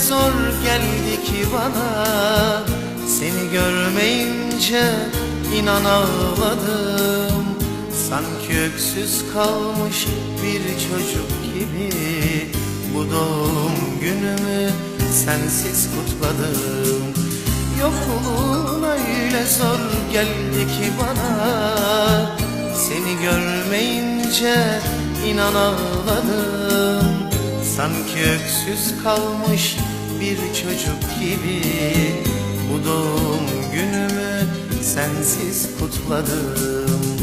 zor geldi ki bana. Seni görmeyince inan ağladım. Sanki öksüz kalmış bir çocuk gibi. Bu doğum günümü sensiz kutladım. Yokluğun öyle zor geldi ki bana. Seni görmeyince inan ağladım Sanki öksüz kalmış bir çocuk gibi. Bu doğum günümü sensiz kutladım.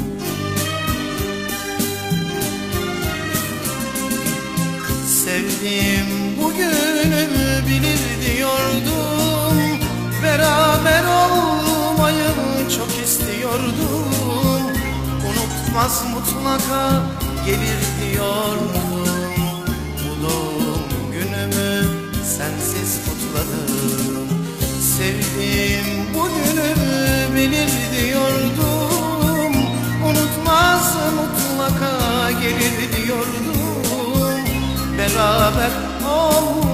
Sevdiğim bugünü bilir diyordum. Beraber olmayı çok istiyordum. Unutmaz mutlaka gelir diyordum bilir diyordum. Unutmaz mutlaka gelir diyordum. Beraber olmayı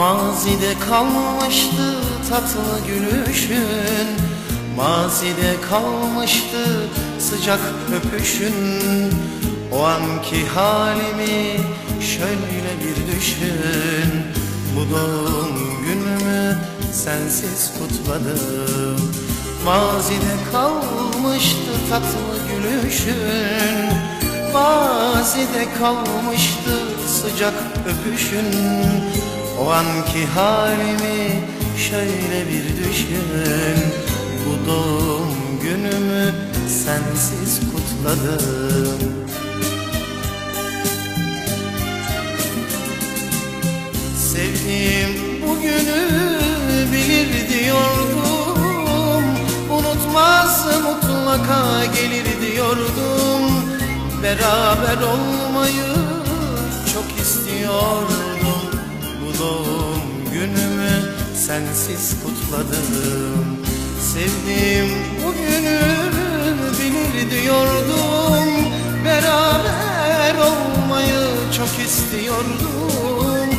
Mazide kalmıştı tatlı gülüşün. Mazide kalmıştı sıcak öpüşün. O anki halimi şöyle bir düşün. Bu doğum günümü sensiz kutladım. Mazide kalmıştı tatlı gülüşün. Mazide kalmıştı sıcak öpüşün O anki halimi şöyle bir düşün. Bu doğum günümü sensiz kutladım. Sevdiğim bugünü bilir diyordum. Unutmaz mutlaka gelir diyordum. Beraber olmayı sensiz kutladım. Sevdiğim bugünü bilir diyordum. Beraber olmayı çok istiyordum.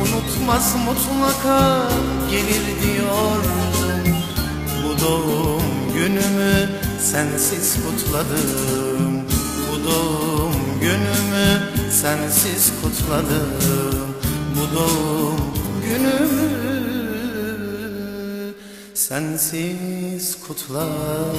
Unutmaz mutlaka gelir diyordum. Bu doğum günümü sensiz kutladım. Bu doğum günümü sensiz kutladım. Bu doğum günümü sensiz kutladım